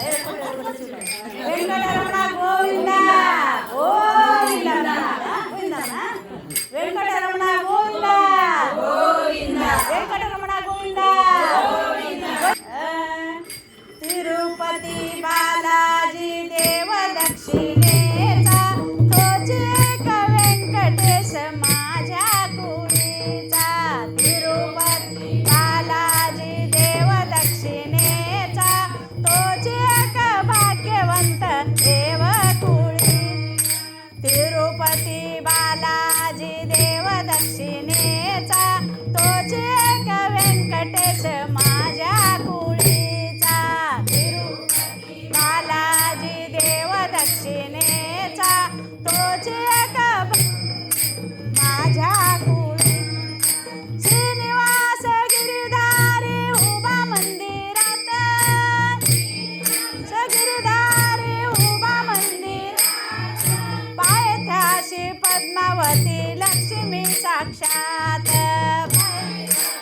Amen. देव कुळी तिरुपती पद्मावती लक्ष्मी साक्षात.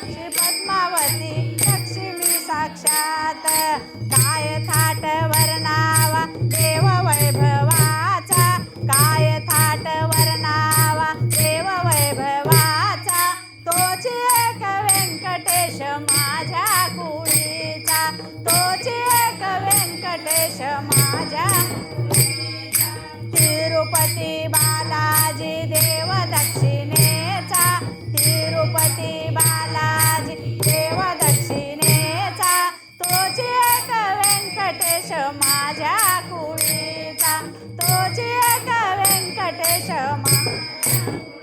श्री पद्मावती लक्ष्मी साक्षात. काय थाट वर्णावा देव वैभवाचा काय थाट वर्णावा देव वैभवाचा तोच एक व्यंकटेश माझ्या कुळीचा. तोच एक व्यंकटेश माझ्या तिरुपती बालाजी देव दक्षिणेचा तिरुपती बालाजी देव दक्षिणेचा तोची एक व्यंकटेश माझ्या कुळीचा तोची एक व्यंकटेश मा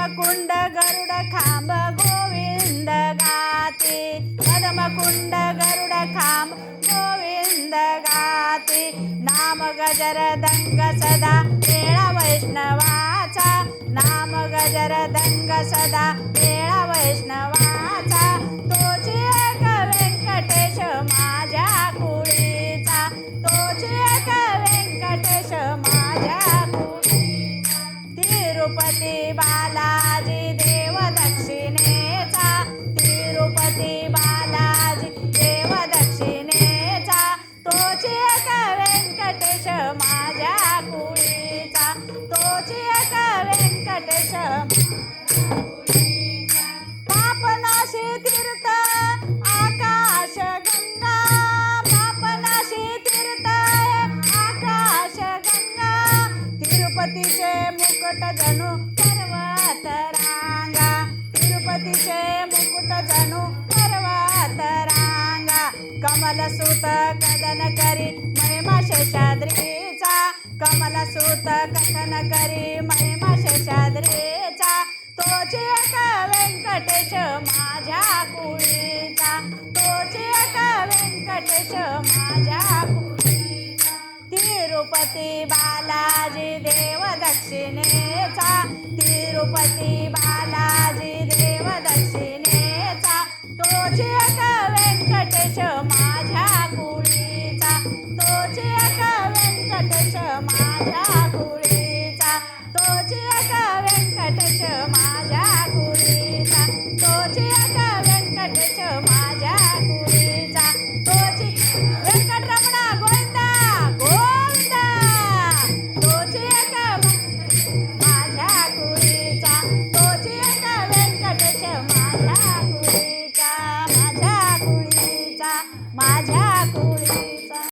पद्मकुंड गरुड खांब गोविंद गाते पद्मकुंड गरुड खांब गोविंद गाते नाम गजर दंग सदा वेळा वैष्णवाचा नाम गजर दंग सदा वेळा वैष्णवाचा तोची एक व्यंकटेश माझ्या कुळीचा तोची एक व्यंकटेश माझ्या बालाजी देव दक्षिणेचा तोची एक व्यंकटेश माझ्या कुळीचा. तोची एक व्यंकटेश पापनाशी तीर्थ आकाश गंगा. पापनाशी तीर्थ आकाश गंगा. तिरुपतीचे मुकुट जणू पर्वत रांगा तिरुपतीचे मुकुट जणू अंतरांगा रांगा कमलसूत कदन करी महिमा शेषाद्रीचा कमलसूत कथन करी महिमा शेषाद्रीचा तोच एक व्यंकटेश माझ्या कुळीचा. तोच एक व्यंकटेश माझ्या कुळीचा. तिरुपती बालाजी देव दक्षिणेचा. तिरुपती तोची एक